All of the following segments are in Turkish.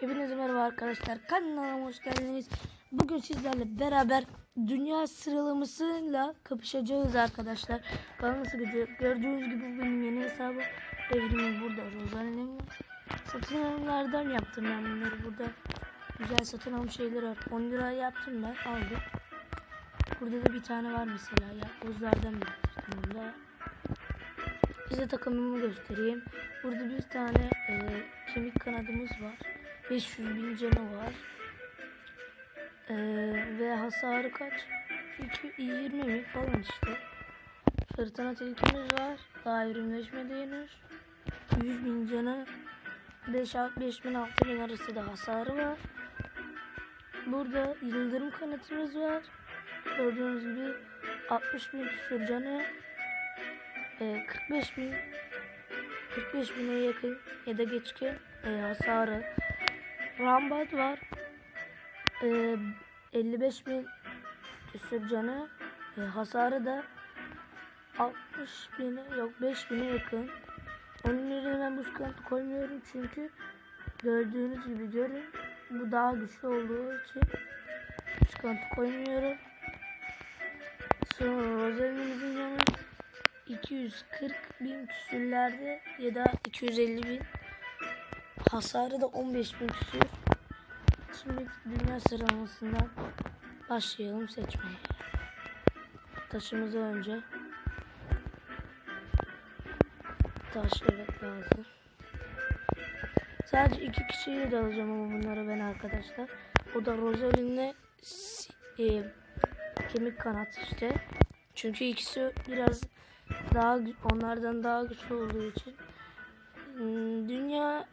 Hepinize merhaba arkadaşlar. Kanalıma hoş geldiniz. Bugün sizlerle beraber dünya sıralamasıyla kapışacağız arkadaşlar. Bana nasıl gidiyor? Gördüğünüz gibi benim yeni hesabım. Evrim burada. Rosalin'im var. Satın alımlardan yaptım ben bunları burada. Güzel satın alım şeyler var. 10 lira yaptım ben aldım. Burada da bir tane var mesela. Ya buzlardan biriktirdim bunu da. Size takımımı göstereyim. Burada bir tane e, kemik kanadımız var. 500 bin canı var. E, ve hasarı kaç? 2, 20 mi falan işte. Fırtına tilkimiz var. Daha ürünleşmedi henüz. 100 bin canı. 5, 5 bin 6 bin arası da hasarı var. Burada yıldırım kanatımız var. Gördüğünüz gibi 60 bin küsur canı. E, 45 bin 45 bine yakın ya da geçkin e, hasarı. Rambat var. E, 55 bin küsur canı. E, hasarı da 60 bine yok 5 bine yakın. Onun yerine ben bu sıkıntı koymuyorum çünkü gördüğünüz gibi görün bu daha güçlü olduğu için sıkıntı koymuyorum. Sonra Rosalie'mizin canı 240 bin küsürlerde ya da 250 bin hasarı da 15 bin küsür. Şimdi dünya sıralamasından başlayalım seçmeye. Taşımızı önce taş evet lazım. Sadece iki kişiyi de alacağım ama bunları ben arkadaşlar. O da Rosalie'nle e, kemik kanat işte. Çünkü ikisi biraz daha onlardan daha güçlü olduğu için hmm, dünya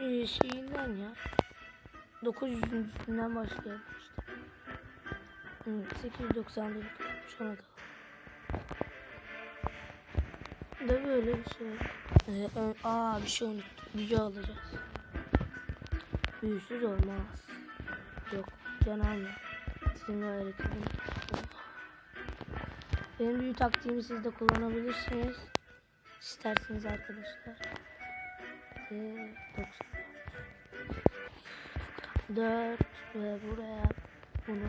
e, şeyinden ya 900 üstünden başlayalım işte. Hmm, 894 şuna da. Da böyle bir şey. Ee, aa bir şey unuttum. Büyü alacağız. Büyüsüz olmaz. Yok can alma. Sizin edin. Benim büyü taktiğimi siz de kullanabilirsiniz. İsterseniz arkadaşlar. Ee, 4 ve buraya bunu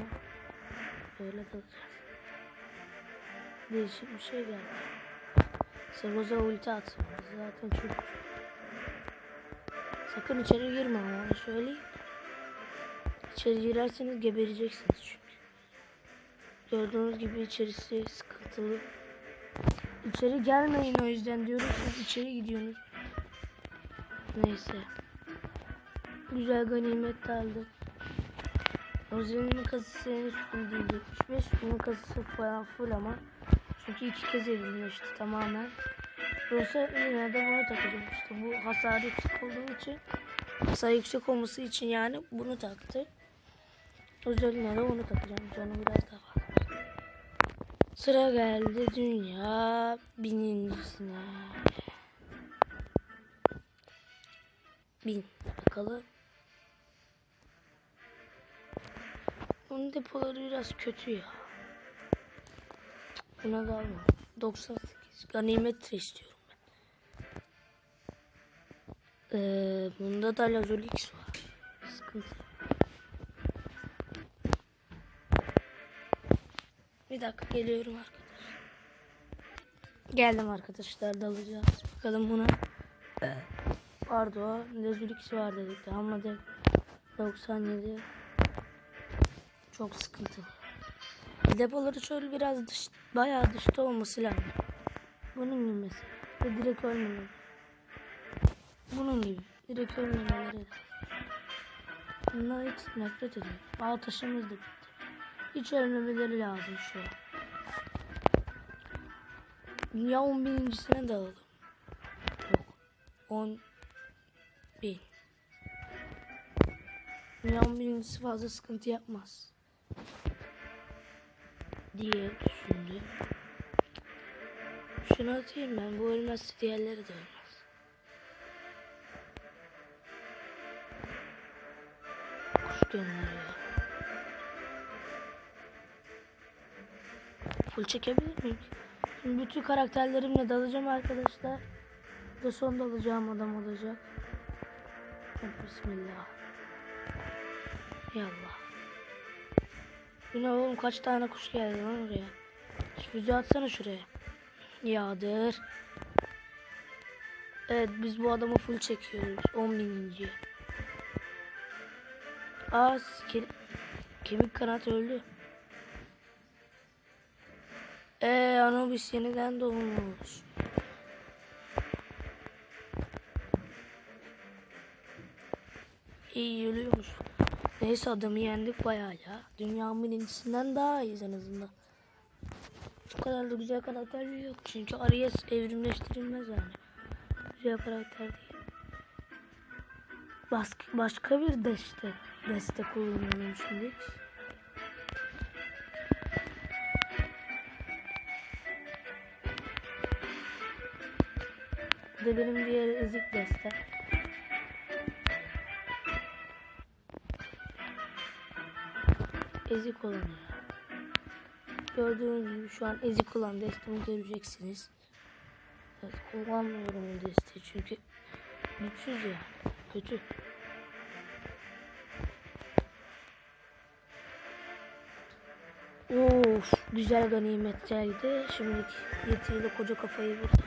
böyle dalacağız. Değişik bir şey geldi. Sevoza ulti atsın. Zaten çok Sakın içeri girme ama onu söyleyeyim. İçeri girerseniz gebereceksiniz çünkü. Gördüğünüz gibi içerisi sıkıntılı. İçeri gelmeyin o yüzden diyorum siz içeri gidiyorsunuz. Neyse. Güzel ganimet aldık. Rosalie'nin kasası henüz full değil. 75. Bunun kasası falan full ama. Çünkü iki kez evrilmişti tamamen. Rosalie'ne de bunu takacağım işte. Bu hasarı yüksek olduğu için. Hasar yüksek olması için yani bunu taktı. Rosalie'ne de onu takacağım. Canı biraz daha fazla. Sıra geldi dünya binincisine. Bin. Bakalım. Bunun depoları biraz kötü ya. Buna da alma. 98. Ganimet istiyorum ben. Ee, bunda da Lazolix var. Sıkıntı. Bir dakika geliyorum arkadaşlar. Geldim arkadaşlar dalacağız. Bakalım buna. Pardon. Lazolix var dedik de ama de 97 çok sıkıntılı. Depoları şöyle biraz dış, bayağı dışta olması lazım. Bunun gibi mesela. Ve direkt ölmemeleri. Bunun gibi. Direkt ölmemeleri. Bunlar hiç nefret ediyor. Bağ taşımız da bitti. Hiç ölmemeleri lazım şu an. Dünya 10 binincisine de alalım. Yok. 10 bin. 10 birincisi fazla sıkıntı yapmaz. Diye düşündüm. Şunu atayım ben. Bu ölmezse diğerleri de ölmez. Kuş gönderiyor. Full çekebilir miyim? Şimdi bütün karakterlerimle dalacağım arkadaşlar. De son dalacağım adam olacak. Bismillah. Yallah. Bu ne oğlum kaç tane kuş geldi lan oraya. Şu füze atsana şuraya. Yağdır. Evet biz bu adamı full çekiyoruz. 10 bininci. Aa ke kemik kanat öldü. Eee Anubis yeniden doğmuş. İyi ölüyormuş. Neyse adamı yendik bayağı ya. Dünyanın birincisinden daha iyiyiz en azından. Bu kadar da güzel karakter yok. Çünkü Aries evrimleştirilmez yani. Güzel karakter değil. Bas başka bir deste. Deste kullanıyorum şimdi. Bu da benim diğer ezik deste. Ezik olan ya. Gördüğünüz gibi şu an ezik olan destemi göreceksiniz. Evet, kullanmıyorum o desteği çünkü güçsüz ya. Kötü. Of güzel ganimet geldi. Şimdi yetiyle koca kafayı vurdu.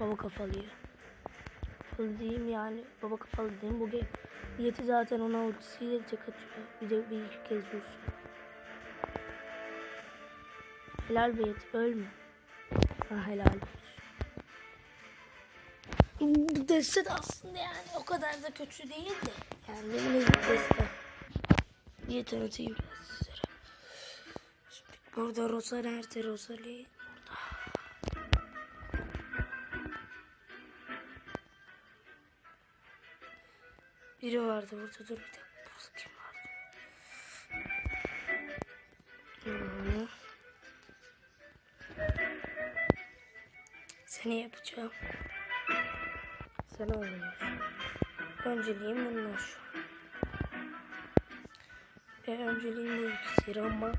Baba kafalıyı. Kafalı diyeyim yani. Baba kafalı diyeyim. Bu game. Yeti zaten ona ultisiyle tek atıyor. Bir de bir iki kez vursun. Helal be Yeti ölme. Ha helal olsun. De aslında yani o kadar da kötü değil de. Yani benim ezik deste. Niye tanıtayım biraz sizlere. Şimdi burada Rosa nerede Rosalie? Biri vardı burada dur bir dakika. Kim vardı? Hmm. Seni yapacağım. Sen oynuyorsun. Önceliğim bunlar. Ve önceliğim bu ikisi ama.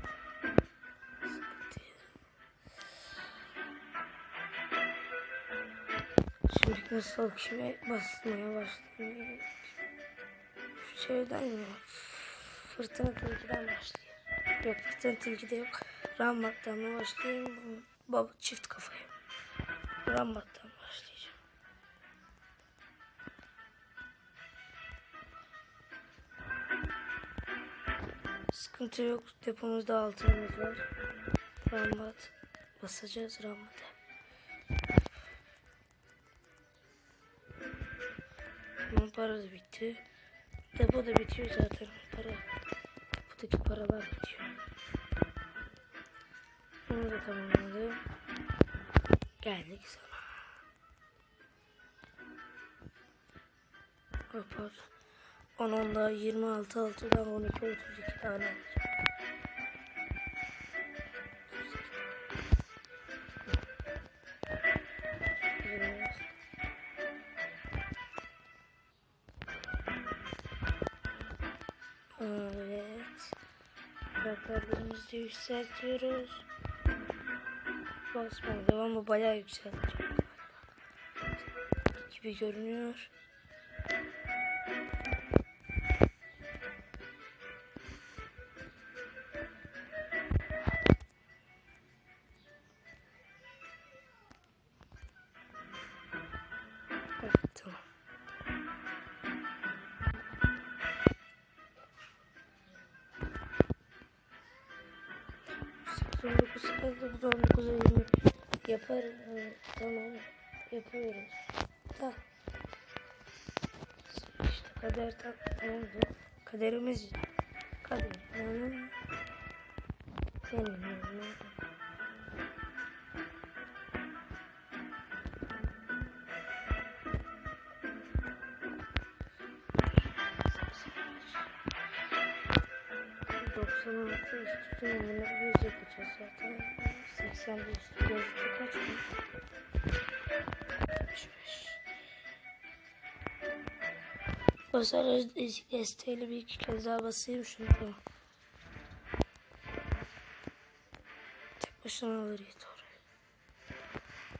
Şimdi nasıl kime basmaya başlayayım? Şeyden ya. Fırtına tilkiden başlayayım. Yok fırtına tilkide yok. Rambat'tan mı başlayayım? Baba çift kafaya. Rambat'tan başlayacağım. Sıkıntı yok. Depomuzda altınımız var. Rambat. Basacağız Rambat'a. Bunun para da bitti. Depo da bitiyor zaten. Para. Depodaki paralar bitiyor. Bunu da tamamladım. Geldik sana. Kapat. 10 onda 26 altıdan 12 32 tane alacağım. Evet. De yükseltiyoruz. Basmaya devam bu bayağı yükseltecek. Gibi görünüyor. 8, 9, 20 yaparım. Tamam yapıyoruz. Da. İşte kader tam oldu. Kaderimiz kader. Benim, benim, benim. üstüne bunu 100 yapacağız zaten. 80 bu üstü gözlükte kaç mı? 5 Basar ezik bir iki kez daha basayım şunu. Tek başına alır yeter.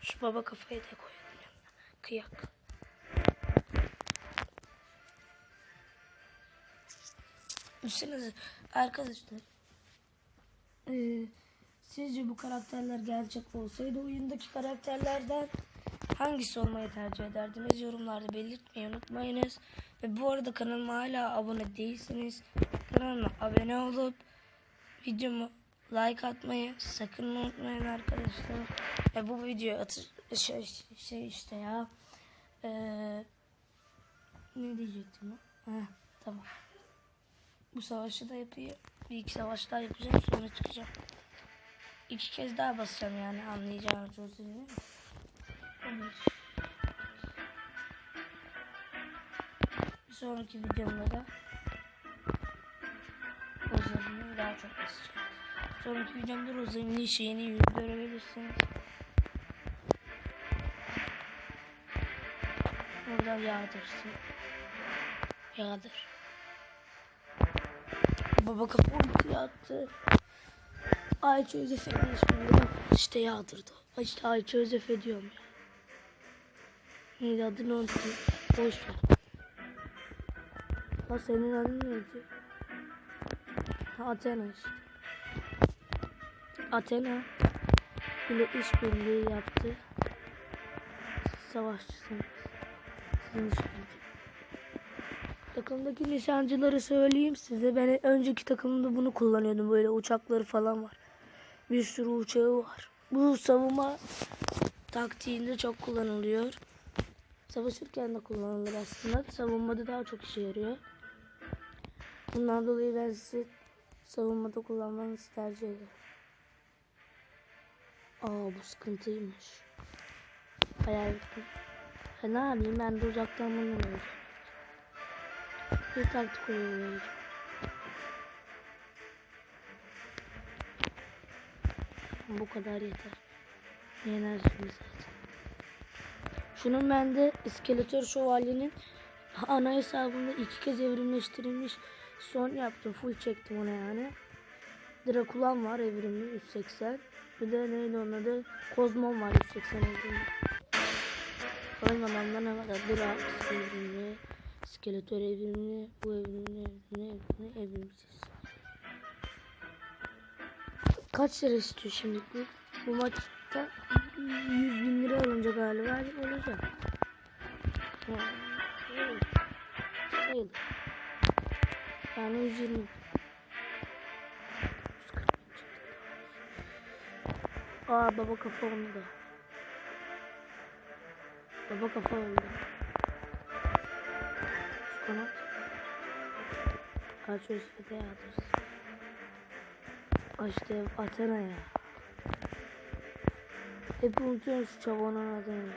Şu baba kafayı da koyalım yanına. Kıyak. Düşünsenize arkadaşlar ee, sizce bu karakterler gerçek olsaydı oyundaki karakterlerden hangisi olmayı tercih ederdiniz? Yorumlarda belirtmeyi unutmayınız. Ve bu arada kanalıma hala abone değilseniz kanalıma abone olup videomu like atmayı sakın unutmayın arkadaşlar. Ve bu video atı şey, şey işte ya. Ee, ne diyecektim? Heh, tamam. Bu savaşı da yapayım. Bir iki savaş daha yapacağım sonra çıkacağım. İki kez daha basacağım yani anlayacağınız? Evet. Bir sonraki videomda da Rosalind'i daha çok basacağım. Sonraki videomda Rosalind'in şeyini yüz görebilirsiniz. Oradan yağdırsın. Yağdır. Baba kafamı yaktı. Ayça Özef ismini işte yağdırdı. İşte Ayça Özef ediyorum ya. Neydi adını unuttum. Boş ver. Ha senin adın neydi? Athena işte. Athena ile işbirliği yaptı. Siz savaşçısınız. Sizin nişancı. Takımdaki nişancıları söyleyeyim size. Ben önceki takımda bunu kullanıyordum. Böyle uçakları falan var. Bir sürü uçağı var. Bu savunma taktiğinde çok kullanılıyor. Savaşırken de kullanılır aslında. Savunmada daha çok işe yarıyor. Bundan dolayı ben size savunmada kullanmanızı tercih ederim. Aa bu sıkıntıymış. Hayal ettim. Ha, ne yapayım ben de uzaktan bunu. Bir taktik oynayacağım. Bu kadar yeter. Enerjimiz zaten. Şunun bende İskeletor Şövalye'nin ana hesabında iki kez evrimleştirilmiş son yaptım. Full çektim ona yani. Drakulan var evrimli 180. Bir de neydi onun adı? Kozmon var 180 evrimli. Zamanda ne var? Drax evrimli. İskeletor evrimli. Bu evrimli evrimli evrimli evrimsiz. Kaç lira istiyor şimdi bu? Bu maçta 100 bin lira alınca galiba olacak. Yani, evet. Sayılır. Yani 120. Aa baba kafa oldu. Baba kafa oldu. Şu kanat. Kaç üstüde yağdırsın. Ay işte Athena ya. Hep unutuyorum şu çabanın adını.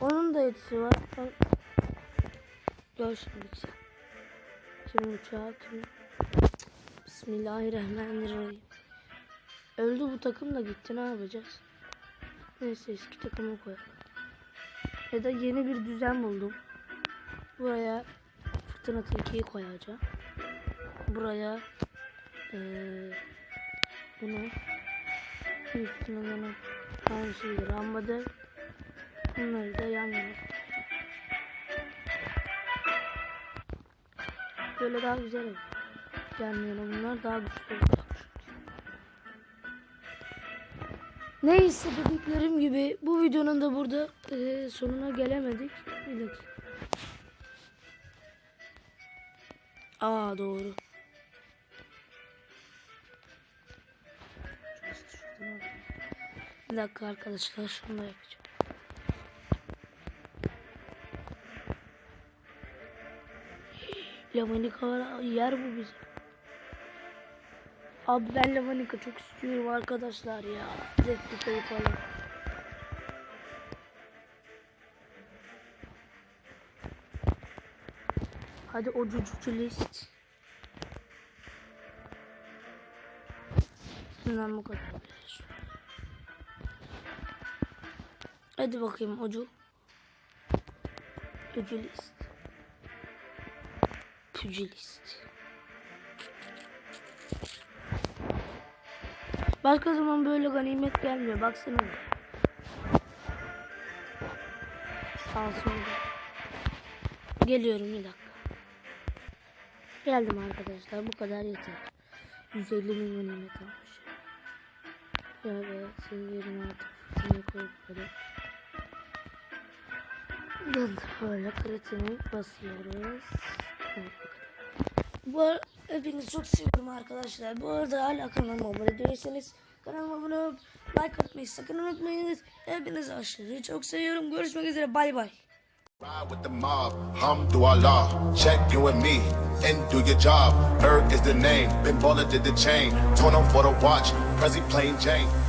Onun da yetisi var. Gör şimdi sen. Kim uçağı kim? Bismillahirrahmanirrahim. Öldü bu takım da gitti ne yapacağız? Neyse eski takımı koyalım. Ya da yeni bir düzen buldum. Buraya fırtına tilkiyi koyacağım. Buraya eee bunu üstüne benim aynı şeyi rambadır. Bunları da yan yana. Böyle daha güzel olur. Bunlar daha olacak. Neyse dediklerim gibi bu videonun da burada eee, sonuna gelemedik. Bir dakika. Aa doğru. Bir dakika arkadaşlar şunu da yapacağım. Lavanika var yer bu bize. Abi ben Lavanika çok istiyorum arkadaşlar ya. Replikayı falan. Hadi o cucucu list. Bundan bu kadar. Hadi bakayım ucu. Pugilist. Pugilist. Başka zaman böyle ganimet gelmiyor. Baksana. Sağ. Geliyorum bir dakika. Geldim arkadaşlar bu kadar yeter. 150 milyon yemek almış. Evet siz verin artık. Şimdi koyup böyle. Böyle kritini basıyoruz. Bu hepinizi çok seviyorum arkadaşlar. Bu arada hala kanalıma abone değilseniz kanalıma abone olup like atmayı sakın unutmayınız. Hepinizi aşırı çok seviyorum. Görüşmek üzere bay bay. Ride with the mob, hum. Check you and me, and do your job. Erg is the name, been baller did the chain. Torn on for the watch, Prezi plain Jane.